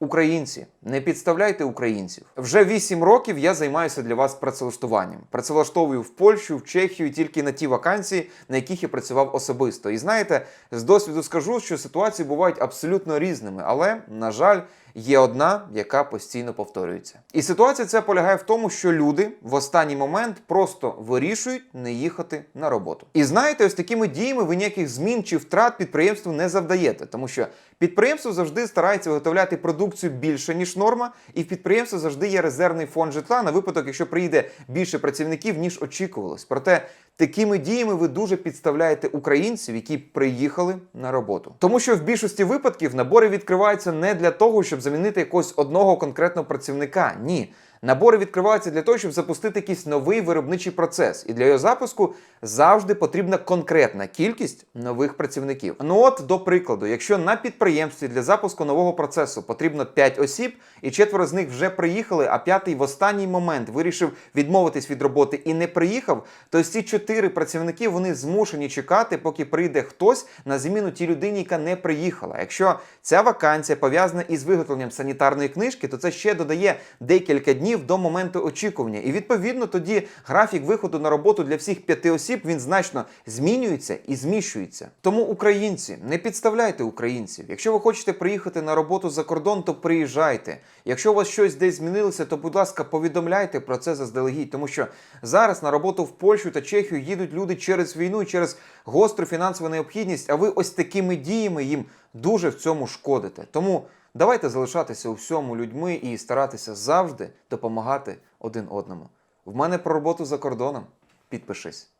Українці, не підставляйте українців. Вже 8 років я займаюся для вас працевлаштуванням. Працевлаштовую в Польщу, в Чехію тільки на ті вакансії, на яких я працював особисто. І знаєте, з досвіду скажу, що ситуації бувають абсолютно різними, але на жаль. Є одна, яка постійно повторюється. І ситуація ця полягає в тому, що люди в останній момент просто вирішують не їхати на роботу. І знаєте, ось такими діями ви ніяких змін чи втрат підприємству не завдаєте, тому що підприємство завжди старається виготовляти продукцію більше ніж норма, і в підприємства завжди є резервний фонд житла на випадок, якщо приїде більше працівників ніж очікувалось. Проте Такими діями ви дуже підставляєте українців, які приїхали на роботу. Тому що в більшості випадків набори відкриваються не для того, щоб замінити якогось одного конкретного працівника. Ні. Набори відкриваються для того, щоб запустити якийсь новий виробничий процес. І для його запуску завжди потрібна конкретна кількість нових працівників. Ну от, до прикладу, якщо на підприємстві для запуску нового процесу потрібно 5 осіб, і четверо з них вже приїхали, а п'ятий в останній момент вирішив відмовитись від роботи і не приїхав, то ці чотири працівники вони змушені чекати, поки прийде хтось на зміну тій людині, яка не приїхала. Якщо ця вакансія пов'язана із виготовленням санітарної книжки, то це ще додає декілька днів до моменту очікування. І відповідно тоді графік виходу на роботу для всіх п'яти осіб він значно змінюється і зміщується. Тому українці не підставляйте українців. Якщо ви хочете приїхати на роботу за кордон, то приїжджайте. Якщо у вас щось десь змінилося, то будь ласка, повідомляйте про це заздалегідь, тому що зараз на роботу в Польщу та Чехію їдуть люди через війну через гостру фінансову необхідність. А ви ось такими діями їм дуже в цьому шкодите. Тому давайте залишатися у всьому людьми і старатися завжди допомагати один одному. В мене про роботу за кордоном. Підпишись.